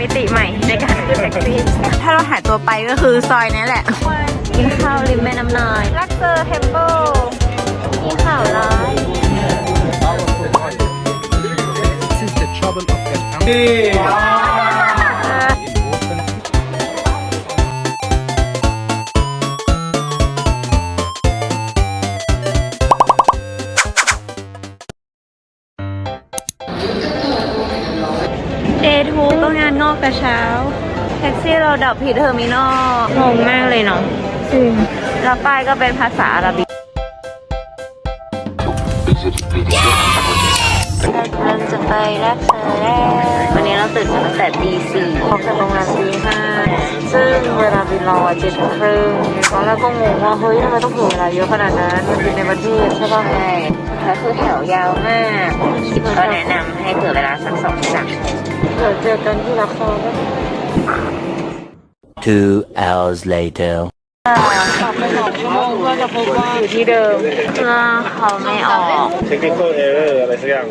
มิติใหม่ในการขึ้นแท็กซี่ถ้าเราหายตัวไปก็คือซอยนี้แหละ กินข้าวริมแม่น้ำนายรักเจอเทมเปิลมีข่าวร้าย This แต่เช้า แท็กซี่เราดับผิดเทอร์มินอลงงมากเลยเนาะจริงแล้วป้ายก็เป็นภาษาอาหรับิกเราจะไปรักเธอแล้ววันนี้เราตื่นมาตั้งแต่ตีสี่ออกจากโรงแรมตีห้าซึ่งเวลาบินรอเจ็ดโมงครึ่งตอนแรกก็งงว่าเฮ้ยทำไมต้องถึงเวลาเยอะขนาดนั้น มันบินในประเทศใช่ป่ะใช่แล้วคือแถวยาวมากก็แนะนำให้เผื่อเวลาสักสองสาม เดี๋ยวเจอกันที่รักเธอ Two hours later. ขับไปสองชั่วโมงเพื่อจะพบว่าอยู่ที่เดิมเพื่อเขาไม่ออก technical error อะไรสักอย่าง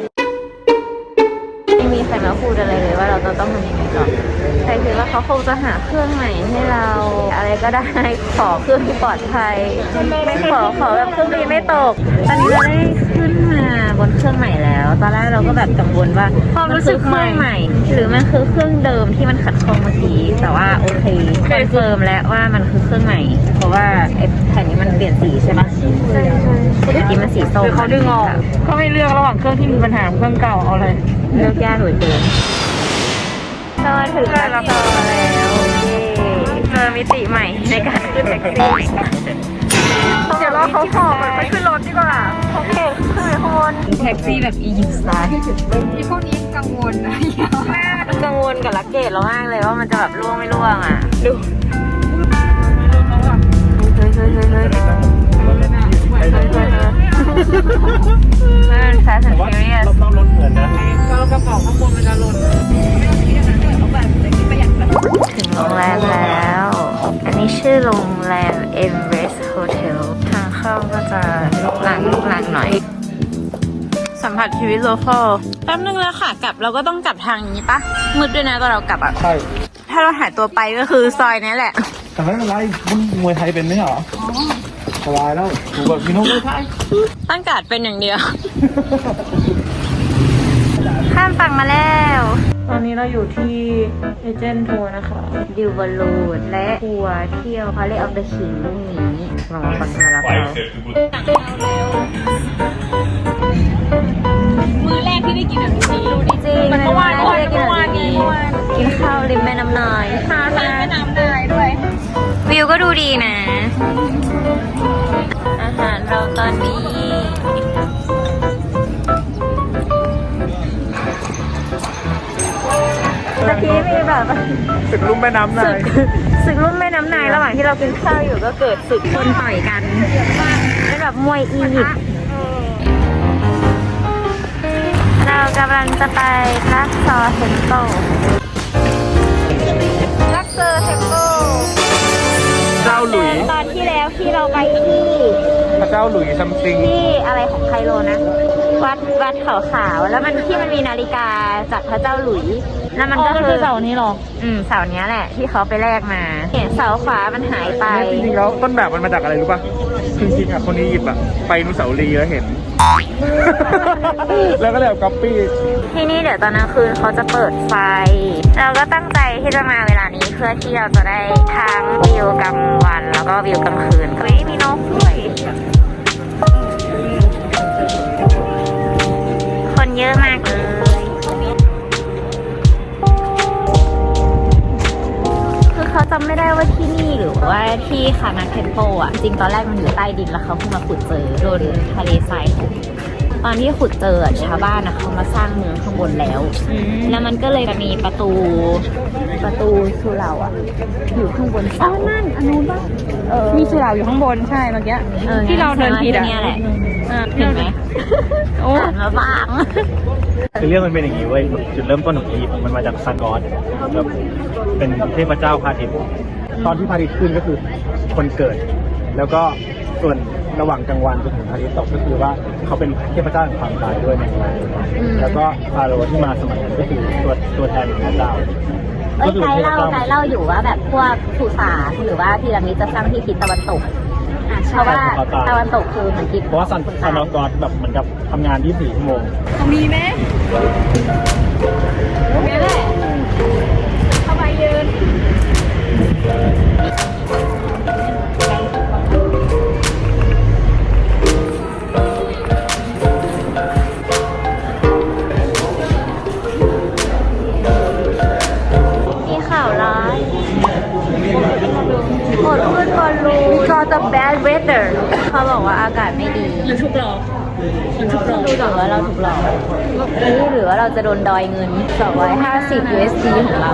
ไม่มีใครมาพูดอะไรเลยว่าเราจะต้องทำยังไงก่อน ใครคิดว่าเขาคงจะหาเครื่องใหม่ให้เรา อะไรก็ได้ขอเครื่องที่ปลอดภัยไม่ขอขอแบบเครื่องบินไม่ตก ตอนนี้เราได้ขึ้นมาบนเครื่องใหม่แล้ว ตอนแรกเราก็แบบกังวลว่าความรู้สึกเครื่องใหม่ หรือมันคือเครื่องเดิมที่มันขัดข้องเมื่อกี้แต่ว่าโอเคคอนเฟิร์มแล้วว่ามันคือเครื่องใหม่ เพราะว่าไอ้แผ่นนี้มันเปลี่ยนสีใช่ปะใช่ใช่เมื่อกี้มันสีส้มเขาดึงออกก็ให้เลือกระหว่างเครื่องที่มีปัญหากับเครื่องเก่าเอาเลยเลือกยากเหลือเกิน ก็ถึงแล้วก็แล้วเย้เจอมิติใหม่ในการขึ้นแท็กซี่เดี๋ยวรอเขาขอมันไปขึ้นรถดีกว่าโอเคขึ้นไปข้างบนแท็กซี่แบบอียิปต์สไตล์ที่พวกนี้กังวลนะกังวลกับลักเกจเรามากเลยว่ามันจะแบบล่วงไม่ล่วงอะ ดูเฮ้ยเฮ้ยเฮ้ยเฮ้ยเฮ้ยเฮ้ยเฮ้ยมัน Fast and Furious รอบๆรถเหมือนนะเรากระเป๋าข้างบนมันจะหล่น ถึงโรงแรมแล้ว อันนี้ชื่อโรงแรม Emirates Hotel ทางเข้าก็จะลุกลังลุกลังหน่อย สัมผัสชีวิตโลคอลแป๊บนึงแล้วค่ะกลับเราก็ต้องกลับทางนี้ปะมืดด้วยนะตอนเรากลับอะ ใช่ ถ้าเราหายตัวไปก็คือซอยนี้แหละ แต่ไม่เป็นไรมึงมวยไทยเป็นไหมเหรอสบายแล้วถูกแบบพี่น้องมวยไทยตั้งการดเป็นอย่างเดียว ข้ามฝั่งมาแล้ว ตอนนี้เราอยู่ที่เอเจนต์ทัวร์นะคะ ดิวบอลลูนและทัวร์เที่ยวพาเลออฟเดอะคิงพรุ่งนี้ลองฟังมารับเรามือแรกที่ได้กินแบบนี้ดูดิจริงมันเมื่อวานเมื่อวานเมื่อวานนี้กินข้าวริมแม่น้ำนายทานแม่น้ำได้ด้วย วิวก็ดูดีนะ อาหารเราตอนนี้ เมื่อกี้มีแบบศึกลุ่มแม่น้ำนาศึยกศึกรุ่นแม่น้ำนายระหว่างที่เรากินข้าวอยู่ก็เกิดศึกคนต่อยกันเป็นแบบมวยอียิปต์เรากำลังจะไปลักซอร์เทมเปิลลักเซอร์เทมเปิลเจ้าหลุยตอนที่แล้วที่เราไปที่ พระเจ้าหลุยซัมติงที่อะไรของไคโรนะ วัดวัดขาวขาวๆแล้วมันที่มันมีนาฬิกาจากพระเจ้าหลุย แล้วมันอ๋อก็มันคืคืออเสาร์นี้เหรอ อืมเสาเนี้ยแหละ ที่เขาไปแลกมาเห็นเสาขวามันหายไป จริงๆแล้วต้นแบบมันมาจากอะไรรู้ป่ะจริงๆอะคนนี้หยิบอะไปอนุสาวรีย์แล้วเห็น แล้วก็เลยเอาก๊อปปี้ที่นี่เดี๋ยวตอนกลางคืนเขาจะเปิดไฟ เราก็ตั้งใจที่จะมาเวลานี้เพื่อที่เราจะได้ทั้งวิวกลางวัน แล้วก็วิวกลางคืนเฮ้ยมีนกด้วยคนเยอะมากเลย เขาจำไม่ได้ว่าที่นี่หรือว่าที่คานาเทมโปอะ จริงตอนแรกมันอยู่ใต้ดินแล้วเขาเพิ่งมาขุดเจอโดนทะเลทรายตอนที่ขุดเจอชาวบ้านนะเขามาสร้างเมืองข้างบนแล้ว แล้วมันก็เลยจะมีประตูประตูสุเหร่าอะอยู่ข้างบนเสานั่นอันนู้นปะมีสุเหร่าอยู่ข้างบนใช่เมื่อกี้ที่เราเดินผิดอะที่เนี่ยแหละอะเห็นไหมโอ้หันมาบ้างคือเรื่องมันเป็นอย่างนี้เว้ยจุดเริ่มต้นของอีมันมาจากซากอสแบบ เป็นเทพเจ้าพระอาทิตย์ตอนที่พระอาทิตย์ขึ้นก็คือคนเกิด แล้วก็ส่วนระหว่างกลางวันจนถึงพระอาทิตย์ตกก็คือว่าเขาเป็นเทพเจ้าแห่งความตายด้วยในงานแล้วก็ฟาโรห์ที่มาสมัยนั้นก็คือตัวตัวแทนของพระเจ้าเอ้ยไกด์เล่าไกด์เล่าอยู่ว่าแบบพวกสุสานหรือว่าพีระมิดจะสร้างที่ทิศตะวันตกเพราะว่าตะวันตกคือเหมือนทิศเพราะว่าซันซันออฟกอดแบบเหมือนกับทำงาน24ชั่วโมงมีไหมมีแหละ bad weather เขาบอกว่าอากาศไม่ดีหรือทุกหลอกหรือทุกหลอกดูหรือว่าเราถูกหลอกหรือว่าเราจะโดนดอยเงิน 250 USD ของเรา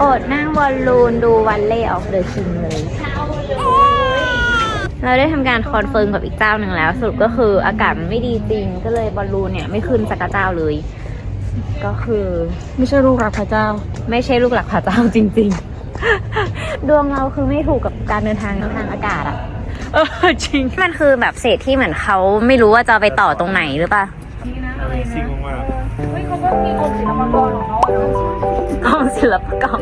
อดนั่งบอลลูนดูวันเล่ออฟเดอะคิงเลย เราได้ทำการคอนเฟิร์มกับอีกเจ้าหนึ่งแล้ว สรุปก็คืออากาศมันไม่ดีจริง ก็เลยบอลลูนเนี่ยไม่ขึ้นสักกระเจ้าเลย ก็คือ ไม่ใช่ลูกรักพระเจ้า ไม่ใช่ลูกหลักพระเจ้าจริง ๆ ดวงเราคือไม่ถูกกับการเดินทางทางอากาศอะเออจริง มันคือแบบเศษที่เหมือนเขาไม่รู้ว่าจะเอาไปต่อตรงไหนหรือเปล่าสิ่งมากเฮ้ยเขาก็มีกรมศิลปากรของเขาอะกองศิลปากรกรม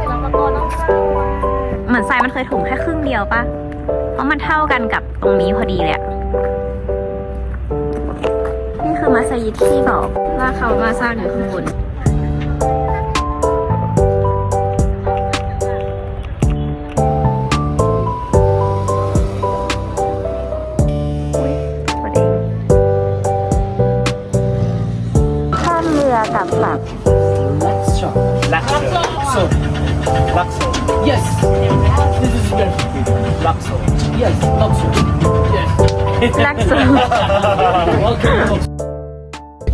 ศิลปากรต้องสร้างเหมือนทรายมันเคยถุงแค่ครึ่งเดียวปะเพราะมันเท่ากันกับตรงนี้พอดีเลยอะนี่คือมัสยิดที่บอกว่าเขามาสร้างอยู่ข้างบน ลักโซ Yes. This is perfect. ลักโซ Yes, Luxor. Yes. ลักสู Welcome, Luxor.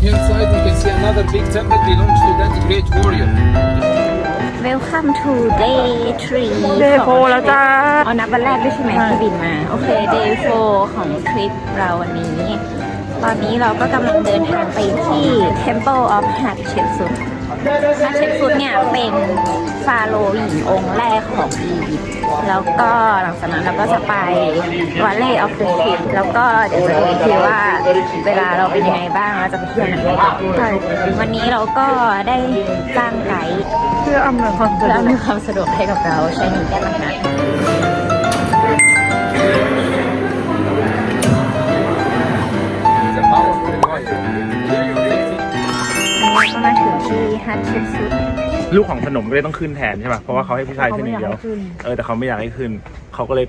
Here inside we can see another big temple belongs to that great warrior. Welcome to day three เดโพแล้วจ้า เอานับวันแรกด้วยใช่ไหมที่บินมา โอเค day four ของทริปเราวันนี้ ตอนนี้เราก็กำลังเดินทางไปที่ Temple of Hatshepsut Hatshepsut เนี่ยเป็นฟาโรห์หญิงองค์แรกของอียิปต์แล้วก็หลังจากนั้นเราก็จะไป Valley of the Kings แล้วก็เดี๋ยวจะดูอีกทีว่าเวลาเราเป็นยังไงบ้างเราจะไปเที่ยวไหนใช่วันนี้เราก็ได้จ้างไกด์เพื่ออำนวยความสะเพื่ดอวกอำนวยความสะดวกให้กับเราใช้เงินแก้ปัญหาก็มาถึง ที่ฮัตชิสุดลูกของขนมก็เลยต้องขึ้นแทนใช่ป่ะเพราะว่าเขาให้ผู้ชายขึ้นอย่างเดียวเออแต่เขาไม่อยากให้ขึ้น เขาก็เลย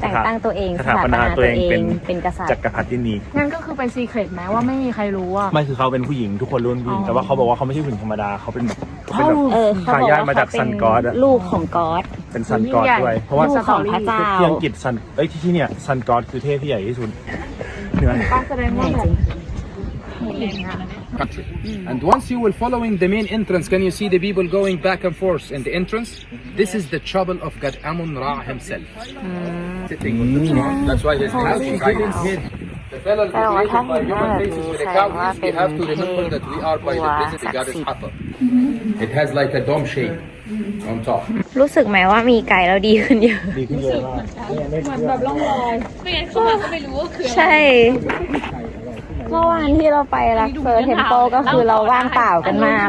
แต่งตั้งตัวเองสสถาถาปปนานาตัตัววเอเองงเป็นเป็นกษัตริจัย์กรพรรดินีงั้นก็คือเป็นซีเครตไหมว่าไม่มีใครรู้อะไม่คือเขาเป็นผู้หญิงทุกคนรุ่นผู้หญิงแต่ว่าเขาบอกว่าเขาไม่ใช่ผู้หญิงธรรมดาเขาเป็นแบบเขาเป็นแบบเออเขาบอกทายาทว่ามาจากเขาเป็ซันนก็อดอะลูกของก๊อดเป็นซันกอดด้วยเพราะว่าลูกของพระเจ้าที่อังกฤษซันเอ้ยที่ที่เนี่ยซันกอดคือเทพที่ใหญ่ที่สุดเหนือป้าแสดงว่าแบบ country. And once you will following the main entrance, can you see the people going back and forth in the entrance? This is the chapel of God Amun Ra himself. Sitting on the throne. That's why his house is right in here. The fellow Pero created by wala human na, faces with the sa cow mga is we have to remember that we are by the pinag- presence of goddess saksi. Hathor. It has like a dome shape on top. รู้สึกไหมว่ามีไก่แล้วดีขึ้นเยอะ ดีขึ้นเยอะมาก ใช่ เมื่อวานที่เราไปรักเซอร์เทมโปก็คือเราว่างเปล่ากันมาก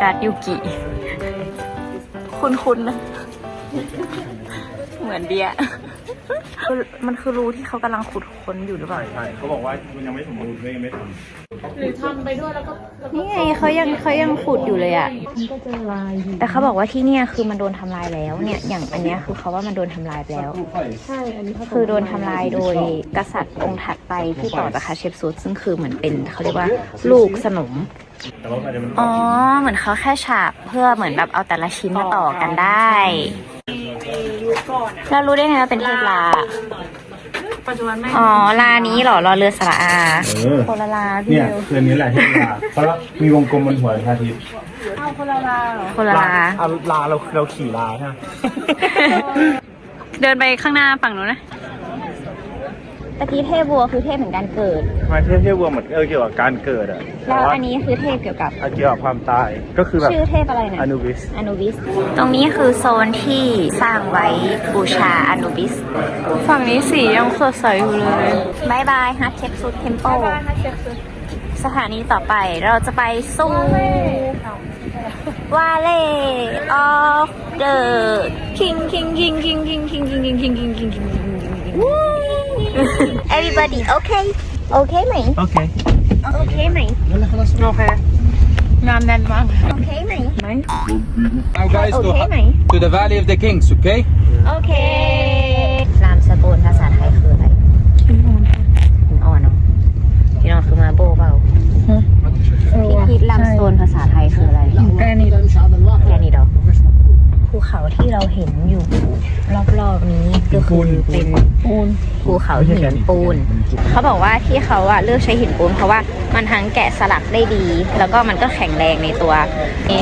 การ์ดยูกิ คุณๆนะ เหมือนเดียคือมันคือรูที่เขากำลังขุดค้นอยู่หรือเปล่า ใช่เขาบอกว่ามันยังไม่สมบูรณ์เลยยังไม่ทนี่ไงเขายังเขายังขุดอยู่เลยอะแต่เขาบอกว่าที่เนี่ยคือมันโดนทำลายแล้วเนี่ย อย่างอันเนี้ยคือเขาว่ามันโดนทำลายไปแล้วคือโดนทำลายโดยกษัตริย์องค์ถัดไปที่ต่อจากคาเชปซูดซึ่งคือเหมือนเป็นเขาเรียกว่าลูกสนมำ แต่ว่าอาจจะมันอ๋อ เหมือนเขาแค่ฉาบเพื่อเหมือนแบบเอาแต่ละชิ้นมาต่อกันได้ เรารู้ได้ไงว่าเป็นเทพลา ปัจจุบันไม่อ๋อ ลานี้เหรอ รอเรือสระอาเออคนละลาพี่เนี่ยเร็วคืนนี้แหละที่ลาเพราะว่ามีวงกลมบนหัวพระอาทิตย์คนละลา อะลาเราเราขี่ลาใช่ไหม เดินไปข้างหน้าฝั่งนู้นนะ ตะกี้เทพวัวคือเทพเหมือนการเกิดมาเทียบเทียบรวมเหมือนเออเกี่ยวกับการเกิดอะแล้วอันนี้คือเทพเกี่ยวกับ เกี่ยวกับความตายก็คือแบบชื่อเทพอะไรนะอนุวิสอนุบิส ตรงนี้คือโซนที่สร้างไว้บูชาอนุบิส ฝั่งนี้สียังสดใสอยู่เลยบายบายฮัทเชปซุดเทมเปิลสถานีต่อไปเราจะไปสู่วาเล่ออฟเดอะคิงคิงคิงคิงคิงคิงคิงคิงคิงคิงคิงคิง everybody okay okay ไหมโอเค okay ไหม โอเคงานแน่นมาก okay ไหม Now, guys, to, Okay, mate. to the Valley of the Kings, okay? โอเค รามสกุลภาษาไทยคืออะไรหินอ่อนเนาะหินอ่อนคือมาโบเปล่าพี่พีทรามสโตนภาษาไทยคืออะไรแกนี่แค่นี้ดอกภูเขาที่เราเห็นอยู่ รอบๆนี้ก็คือเป็นปูน ภูเขาหินปูน เขาบอกว่าที่เขาอะเลือกใช้หินปูน เพราะว่ามันทั้งแกะสลักได้ดี แล้วก็มันก็แข็งแรงในตัว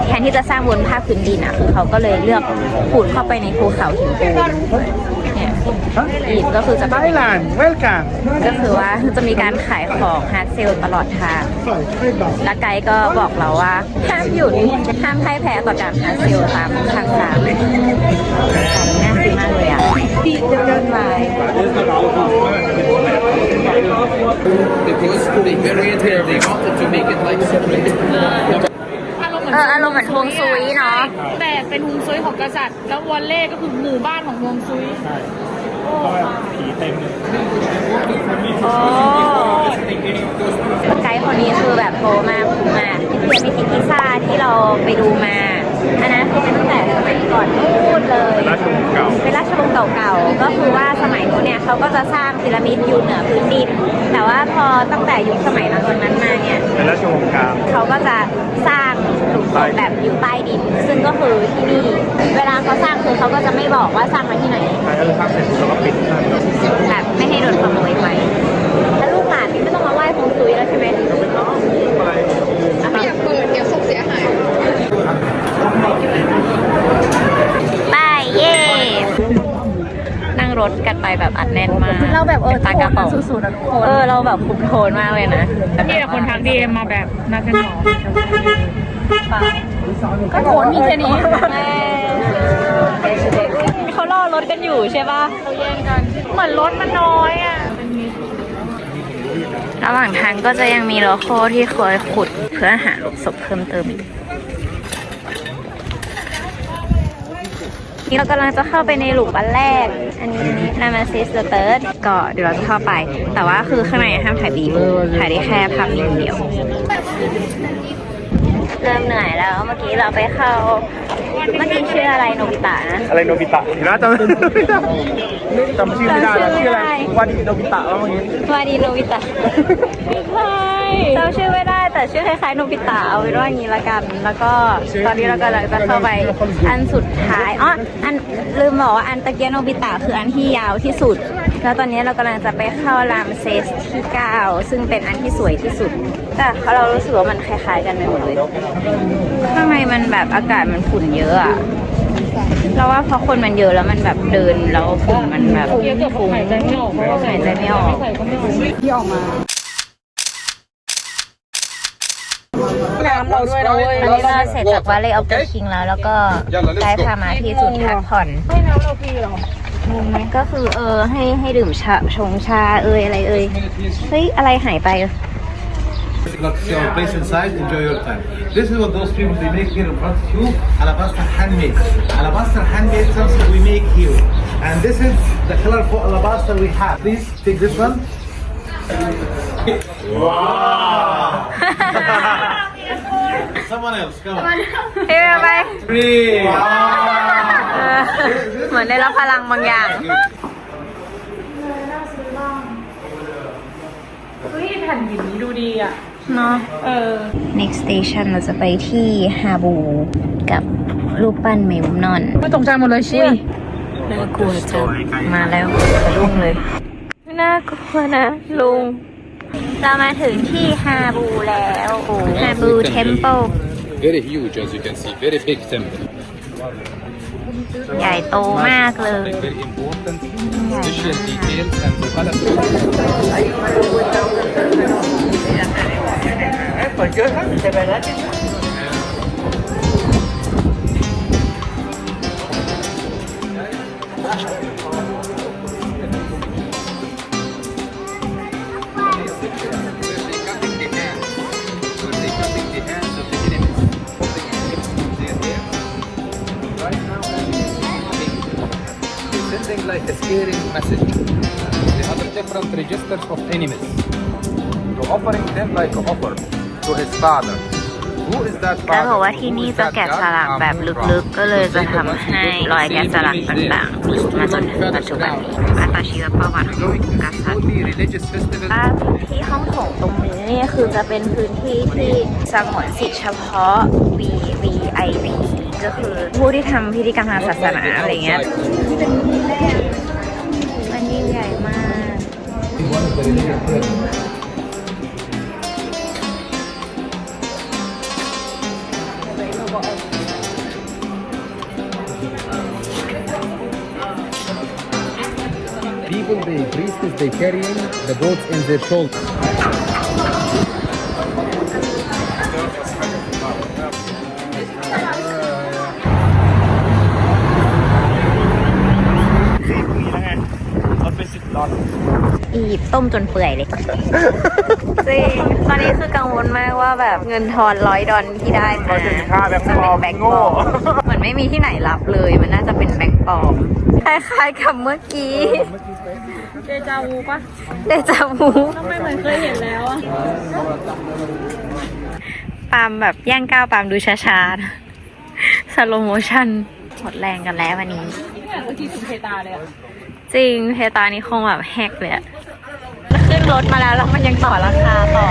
แทนที่จะสร้างบนภาคพื้นดินอะคือเขาก็เลยเลือกขูดเข้าไปในภูเขาหินปูน อีกก็คือจะเป็น Thailand welcome ก็คือว่าจะมีการขายของฮาร์ดเซลตลอดทาง และไกด์ก็บอกเราว่า ห้ามหยุดห้ามพ่ายแพ้ต่อการฮาร์ดเซลตามทางสามน่าซื้อมากเลยอะพี่จะเดินมา Because they buried it, they wanted to make it like separate. เอออารมณ์เหมือนฮวงซุยเนาะแต่เป็นฮวงซุยของกษัตริย์ แล้ววอลเล่ก็คือหมู่บ้านของฮวงซุยผีเต็มเลยไกด์คนนี้คือแบบโทรมาพูดมาที่เพียมิทิกิซ่าที่เราไปดูมาอันนั้นคือเป็นตั้งแต่สมัยก่อนพูดเลย ราชวงศ์เก่า เป็นราชวงศ์เก่าๆ ก็คือว่าสมัยนู้นเนี่ยเขาก็จะสร้างพีระมิดอยู่เหนือพื้นดิน แต่ว่าพอตั้งแต่ยุคสมัยหลังจากนั้นมาเนี่ย เป็นราชวงศ์กลาง เขาก็จะสร้าง หลุมศพแบบอยู่ใต้ดิน ซึ่งก็คือที่นี่ เวลาเขาสร้างคือเขาก็จะไม่บอกว่าสร้างมาที่ไหนใช่ก็คือภาคเสร็จแล้วก็ปิดท่านแล้วแบบไม่ให้โดนขโมยไปแล้วลูกหลานนี่ไม่ต้องมาไหว้ฮวงซุยแล้วใช่ไหมไม่อยากเปิดเดี๋ยวศพเสียหายไปเย่นั่งรถกันไปแบบอัดแน่นมากเราแบบเออตากระเป๋าสุดๆอะทุกคนเออเราแบบคุมโทนมากเลยนะนี่แหละคนทักดีมาแบบนักกันหมอ ก็โทนมีแค่นี้เขารอรถกันอยู่ใช่ป่ะเขาแย่งกัน เหมือนรถมันน้อยอะระหว่างทางก็จะยังมีโลโก้ที่คอยขุดเพื่อหาหลุมศพเพิ่มเติมอีกนี่เรากำลังจะเข้าไปในหลุมอันแรก อันนี้นามาซิสเติร์ดก็เดี๋ยวเราจะเข้าไป แต่ว่าคือข้างในห้ามถ่ายวีดีถ่ายได้แค่ภาพนิ่งเดียว เริ่มเหนื่อยแล้ว เมื่อกี้เราไปเข้า เมื่อกี้ชื่ออะไรโนบิตะนะ อะไรโนบิตะอยู่นะจำ จำชื่อไม่ได้แล้วชื่ออะไรวันโนบิตะว่าเมื่อกี้วาดีโนบิตะไม่ใช่จำชื่อไม่ได้แต่ชื่อคล้ายๆโนบิตะเอาไว้ว่าอย่างนี้ละกัน แล้วก็ตอนนี้เรากำลังจะเข้าไปอันสุดท้ายอ๋ออันลืมบอกว่าอันตะเกียโนบิตะคืออันที่ยาวที่สุด แล้วตอนนี้เรากำลังจะไปเข้ารามเซสที่ 9 ซึ่งเป็นอันที่สวยที่สุด แต่เรารู้สึกว่ามันคล้ายๆกันไปหมดเลย ข้างในมันแบบอากาศมันฝุ่นเยอะอะเราว่าเพราะคนมันเยอะแล้วมันแบบเดินแล้วฝุ่นมันแบบเยอะเกือบหายใจไม่ออกเพราะว่าหายใจไม่ออกใส่ก็ไม่ออกที่ออกมาน้ำเราด้วยนะเว้ย ตอนนี้เราเสร็จจากวาเลออฟเดอะคิงแล้ว แล้วก็ได้พามาที่จุดพักผ่อนให้น้ำเราฟรีเหรอ ก็คือเออให้ให้ดื่มชาชงชาเอยอะไรเอยเฮ้ยอะไรหายไป Got your place inside, enjoy your time. This is what those people they make here in front of you. Alabaster handmade. Alabaster handmade something we make here. And this is the colorful alabaster we have. Please take this one. Wow! Someone else, come on. เฮ้ยไป Three. เออ เหมือนได้รับพลังบางอย่างเฮ้ยแผ่นหินนี้ดูดีอะ เนาะเออ next station เราจะไปที่ฮาบูกับรูปปั้นเมมนอนไม่ตกใจหมดเลยเชี่ยน่ากลัวจังมาแล้วสะดุ้งเลยน่ากลัวนะลุง เรามาถึงที่ฮาบูแล้วฮาบูเทมเพิล Very huge, as you can see. Very big temple. ใหญ่โตมากเลย Like very important special details and development. sending like a scaring message. They have different registers of enemies. So offering them like an offer to his father. Who is that แล้ว father? บอกว่าที่ Who นี่ is จะ that แกะ God? สลักแบบ Amun ลึ Ra. กๆ ก็เลยจะ So ทำให้รอยแกะสลักต่างๆอยู่มาจนถึงปัจจุบันนี้มาตาชีวประวัติของ Going to กษัตริย์ only religious festival. ว่าที่ห้องโถงตรงนี้เนี่ยคือจะเป็นพื้นที่ที่สงวนสิทธิ์เฉพาะ V VIP ก็คือผู้ที่ทำพิธีกรรมทางศาสนาอะไรเงี้ยมันยิ่งใหญ่มาก People, they priests, they carrying the goats in their shoulders. ร ถเป็นสิบล้ออียิปต์ต้มจนเปื่อยเลยจริงตอนนี้คือกังวลมากว่าแบบเงินทอนร้อยดอลที่ได้มาค่าแบงค์ปลอมแบงค์ปลโง่อมเหมือนไม่มีที่ไหนรับเลย มันน่าจะเป็นแบงค์ปลอมคล้ายๆกับเมื่อกี้ เดจาวูปะเดจาวูทำไมเหมือนเคยเห็นแล้วอะปาล์มแบบย่างก้าวปาล์มดูช้าๆนะสโลโมชั่นหมดแรงกันแล้ววันนี้เนี่ยเมื่อกี้ถึงเพตาเลยอะ จริงเทตานี่คงแบบแฮกเลยอะขึ้นรถมาแล้วแล้วมันยังต่อราคาต่อ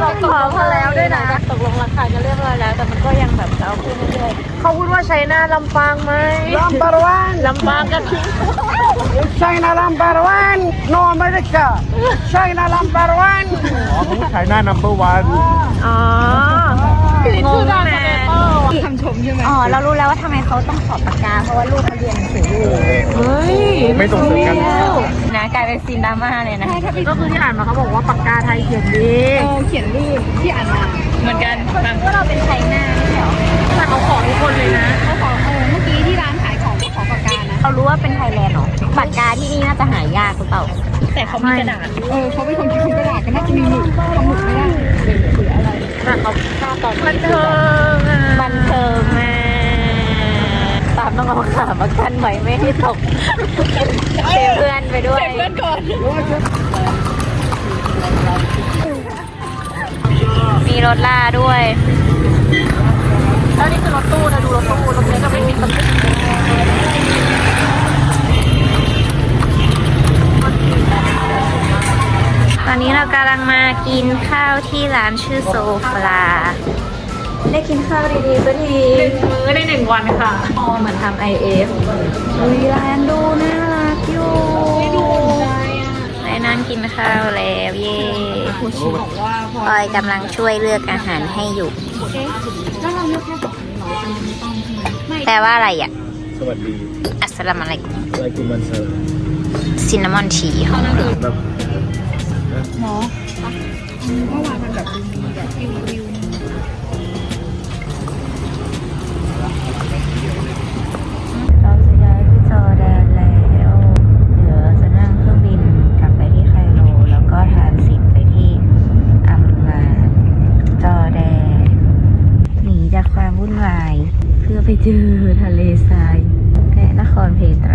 เราต่อมาแล้วด้วยนะตกลงราคาจะเรียบร้อยแล้ว แต่มันก็ยังแบบจะเอาขึ้นเรื่อยๆเขาพูดว่าใช้หน้าลำปางไหม Number one, ลำปางกันทิ้ง China number one, no America. China number one. อ๋อเขาใช้หน้า number one อ๋อ งงนะ คำชมใช่ไหมอ๋อเรารู้แล้วว่าทำไมเขาต้องขอบปากกา เพราะว่าลูกเขาเรียนหนังสืออยู่เฮ้ยไม่ส่งเสริมการศึกษา นะกลายเป็นซีนดราม่าเลยนะก็คือที่อ่านมาเขาบอกว่าปากกาไทยเขียนดีเออเขียนรีบที่อ่านมาเหมือนกันก็เราเป็นไชน่าไม่ใช่เหรอแต่เขาขอทุกคนเลยนะเขาขอเออเมื่อกี้ที่ร้านขายของเขาขอปากกานะเขารู้ว่าเป็นไทยแลนด์เหรอปากกาที่นี่น่าจะหายากหรือเปล่าแต่เขามีกระดาษเออเขาเป็นคนคิดคุณกระดาษก็น่าจะมีหมึกทำหมึกไม่ได้ แต่เขาค่าตอนบันเทิงอะบันเทิงมากตามต้องเอาขามากันไว้ไม่ให้ตกเซฟเพื่อนไปด้วยเพื่อนก่อนมีรถล่าด้วยแล้วนี่คือรถตู้นะดูรถตู้รถนี้จะไม่มีประตู ตอนนี้เรากำลังมากินข้าวที่ร้านชื่อโซฟลา ได้กินข้าวดีๆสักทีหนึ่งมื้อในหนึ่งวันค่ะอ๋อเหมือนทำ IF อุ้ยร้านดูน่ารักอยู่ได้นั่งกินข้าวแล้วเย่พลอยกำลังช่วยเลือกอาหารให้อยู่แล้วเราเลือกแค่สองเหรออันนี้ไม่ต้องใช่ไหมแปลว่าอะไรอะ สวัสดี อัสสลามุอะลัยกุมอะไรกุมันสลามซินนามอนชีค่ะแบบ เนาะอะอืมเมื่อวานมันแบบดูมีแบบวิววิวเราจะย้ายไปจอร์แดนแล้ว เดี๋ยวเราจะนั่งเครื่องบินกลับไปที่ไคโร แล้วก็ทรานสิตไปที่อัมมานจอร์แดน หนีจากความวุ่นวาย เพื่อไปเจอทะเลทรายและนครเพต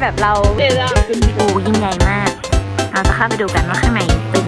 แบบเราเดี๋ยวจะโอ้ยิ่งใหญ่มาก เราจะเข้าไปดูกันว่าข้างในเป็นยังไง